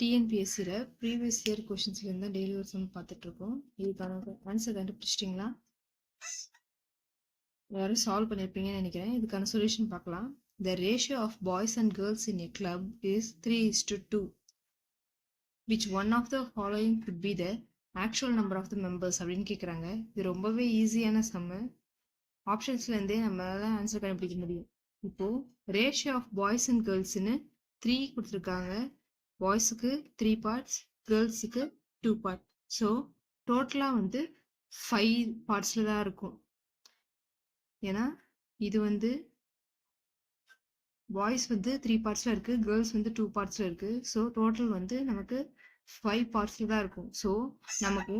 டிஎன்பிஎஸ்சியில் previous year கொஷின்ஸ்லேருந்து daily ஒரு sum பார்த்துட்ருக்கோம் இதுக்கான ஆன்சர் கண்டுபிடிச்சிட்டிங்களா? யாரும் சால்வ் பண்ணியிருப்பீங்கன்னு நினைக்கிறேன். இதுக்கான சொல்யூஷன் பார்க்கலாம். The ratio of boys and girls in a club is three is to two which one of the following could be the actual number of the members அப்படின்னு கேட்குறாங்க இது ரொம்பவே ஈஸியான சம்மு ஆப்ஷன்ஸ்லேருந்தே நம்மளால ஆன்சர் கண்டுபிடிக்க முடியும். இப்போது ரேஷியோ ஆஃப் பாய்ஸ் அண்ட் கேர்ள்ஸ்னு த்ரீ கொடுத்துருக்காங்க. பாய்ஸுக்கு த்ரீ பார்ட்ஸ் கேர்ள்ஸுக்கு டூ பார்ட் ஸோ டோட்டலாக வந்து ஃபைவ் பார்ட்ஸில் தான் இருக்கும். ஏன்னா இது வந்து பாய்ஸ் வந்து த்ரீ பார்ட்ஸில் இருக்குது கேர்ள்ஸ் வந்து டூ பார்ட்ஸில் இருக்குது ஸோ டோட்டல் வந்து நமக்கு ஃபைவ் பார்ட்ஸில் தான் இருக்கும். ஸோ நமக்கு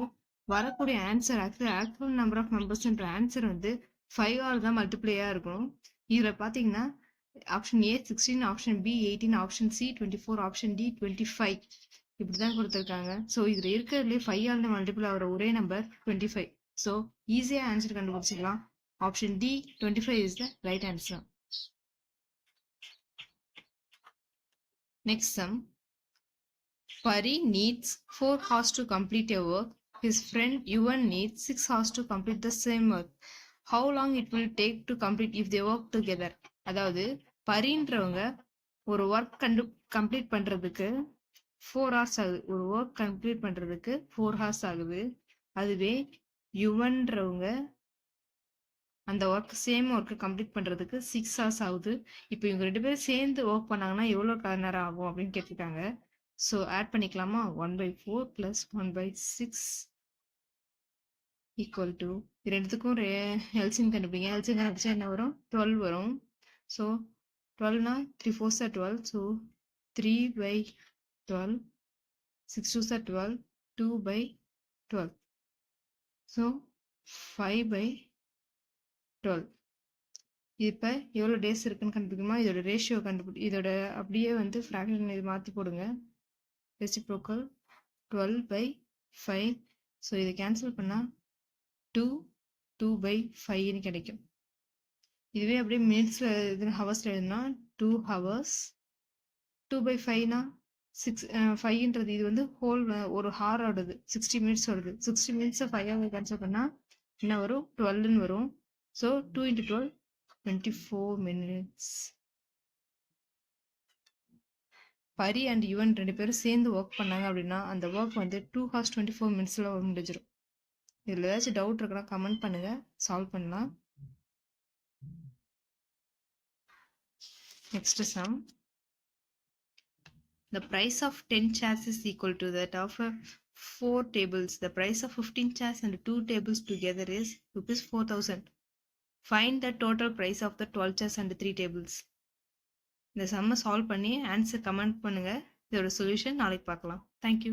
வரக்கூடிய answer actually actual number of மெம்பர்ஸ்ன்ற answer வந்து ஃபைவ் ஆல் தான் மல்டிப்ளையாக இருக்கும் இதில் பார்த்தீங்கன்னா option A sixteen option B eighteen option C twenty four option D twenty five இப்படி தான் கொடுத்துருக்காங்க ஸோ இதில் இருக்கிறதுலே ஃபைவ் ஆல் மல்டிபிள் ஆகிற ஒரே நம்பர் டுவெண்ட்டி ஃபைவ் ஸோ ஈஸியாக answer கண்டுபிடிச்சிக்கலாம் option D twenty five is the right answer next sum Pari needs 4 hours to complete a work. His friend Yuvan needs 6 hours to complete the same work. How long it will take to complete if they work together? அதாவது பரின்றவங்க ஒரு work கண்டு complete பண்ணுறதுக்கு four hours ஆகுது. ஒரு work complete பண்ணுறதுக்கு four hours ஆகுது. அதுவே யுவன்றவங்க அந்த ஒர்க் சேம் ஒர்க்கை கம்ப்ளீட் பண்ணுறதுக்கு சிக்ஸ் ஹவர்ஸ் ஆகுது. இப்போ இவங்க ரெண்டு பேரும் சேர்ந்து ஒர்க் பண்ணாங்கன்னா எவ்வளோ நேரம் ஆகும் அப்படின்னு கேட்டிருக்காங்க. ஸோ ஆட் பண்ணிக்கலாமா? One by four plus one by six equal to ரெண்டுத்துக்கும் ரே எல்சியம் கண்டுபிடிங்க. எல்சின் கண்டுபிடிச்சா என்ன வரும்? டுவெல் வரும். So டுவெல்னா three four are twelve so three by twelve six two are twelve two by twelve so five by twelve இப்போ எவ்வளோ days இருக்குன்னு கண்டுபிடிக்குமா இதோட ரேஷியோ கண்டுபிடி இதோட அப்படியே வந்து ஃப்ராக்ஷன் இது மாற்றி போடுங்க. Reciprocal twelve by five so இதை கேன்சல் பண்ணால் டூ டூ பை ஃபைவ்னு கிடைக்கும். இதுவே அப்படியே மினிட்ஸில் இது ஹவர்ஸில் எழுதுனா? டூ ஹவர்ஸ் டூ பை ஃபைவ்னா சிக்ஸ் ஃபைவ்ன்றது இது வந்து ஹோல் ஒரு ஹார் ஓடுது. சிக்ஸ்டி மினிட்ஸ் வருது சிக்ஸ்டி மினிட்ஸை ஃபைவ் கேன்சல் பண்ணால் என்ன வரும்? டுவெல்னு வரும். So two into twelve twenty four minutes Pari and Yuvan ரெண்டு பேரும் சேர்ந்து ஒர்க் பண்ணாங்க அப்படின்னா அந்த ஒர்க் வந்து டூ ஹார்ஸ் டுவெண்ட்டி ஃபோர் மினிட்ஸில் முடிஞ்சிடும் இதில் ஏதாச்சும் டவுட் இருக்குன்னா கமெண்ட் பண்ணுங்கள் சால்வ் பண்ணலாம். Next sum The price of 10 chairs is equal to that of uh, 4 tables. The price of 15 chairs and 2 tables together is rupees 4000. Find the total price of the 12 chairs and 3 tables. இந்த சம்மை solve பண்ணி answer comment பண்ணுங்கள் இதோட solution நாளைக்கு பார்க்கலாம் thank you